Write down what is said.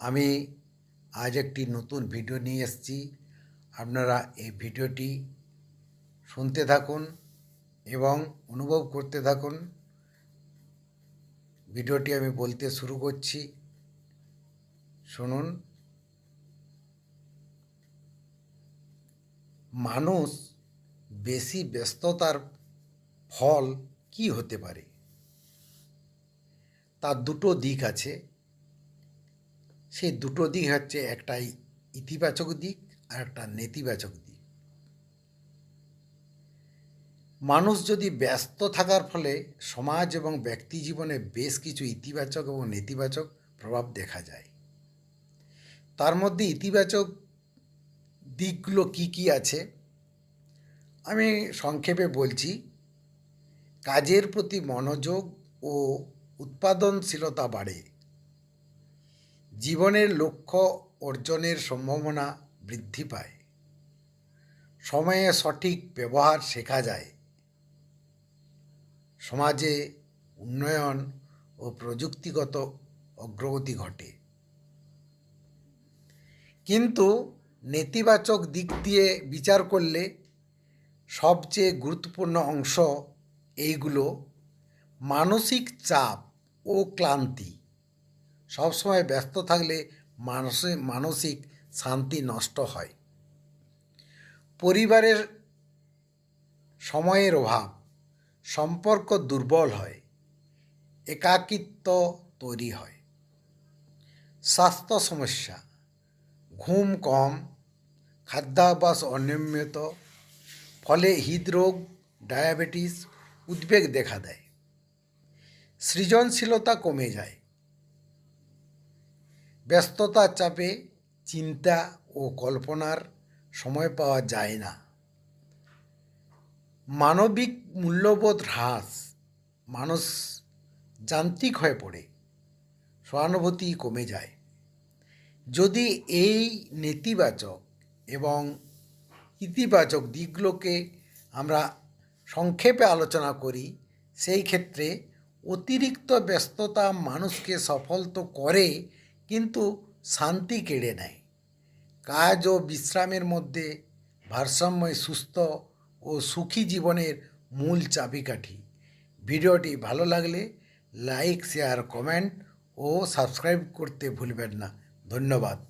আমি আজ একটি নতুন ভিডিও নিয়ে এসেছি। আপনারা এই ভিডিওটি শুনতে থাকুন এবং অনুভব করতে থাকুন। ভিডিওটি আমি বলতে শুরু করছি। শুনুন। মানুষ বেশি ব্যস্ততার ফল কি হতে পারে? তার দুটো দিক আছে। সেই দুটো দিক হচ্ছে একটা ইতিবাচক দিক আর একটা নেতিবাচক দিক। মানুষ যদি ব্যস্ত থাকার ফলে সমাজ এবং ব্যক্তি জীবনে বেশ কিছু ইতিবাচক এবং নেতিবাচক প্রভাব দেখা যায়। তার মধ্যে ইতিবাচক দিকগুলো কি কি আছে? আমি সংক্ষেপে বলছি, কাজের প্রতি মনোযোগ ও উৎপাদনশীলতা বাড়ে। জীবনের লক্ষ্য অর্জনের সম্ভাবনা বৃদ্ধি পায়। সময়ে সঠিক ব্যবহার শেখা যায়। সমাজে উন্নয়ন ও প্রযুক্তিগত অগ্রগতি ঘটে। কিন্তু নেতিবাচক দিক দিয়ে বিচার করলে সবচেয়ে গুরুত্বপূর্ণ অংশ এইগুলো মানসিক চাপ ও ক্লান্তি। সবসময় ব্যস্ত থাকলে মানসিক মানসিক শান্তি নষ্ট হয়। পরিবারের সময়ের অভাব, সম্পর্ক দুর্বল হয়, একাকিত্ব তৈরি হয়। স্বাস্থ্য সমস্যা, ঘুম কম, খাদ্যাভ্যাস অনিয়মিত, ফলে হৃদরোগ, ডায়াবেটিস উদ্বেগ দেখা দেয়। সৃজনশীলতা কমে যায়। ব্যস্ততার চাপে চিন্তা ও কল্পনার সময় পাওয়া যায় না। মানবিক মূল্যবোধ হ্রাস মানুষ যান্ত্রিক হয়ে পড়ে, সহানুভূতি কমে যায়। যদি এই নেতিবাচক এবং ইতিবাচক দিকগুলোকে আমরা সংক্ষেপে আলোচনা করি, সেই ক্ষেত্রে অতিরিক্ত ব্যস্ততা মানুষকে সফল তো করে কিন্তু শান্তি কেড়ে নেয়। কাজ ও বিশ্রামের মধ্যে ভারসাম্যই সুস্থ ও সুখী জীবনের মূল চাবিকাঠি। ভিডিওটি ভালো লাগলে লাইক, শেয়ার, কমেন্ট ও সাবস্ক্রাইব করতে ভুলবেন না। ধন্যবাদ।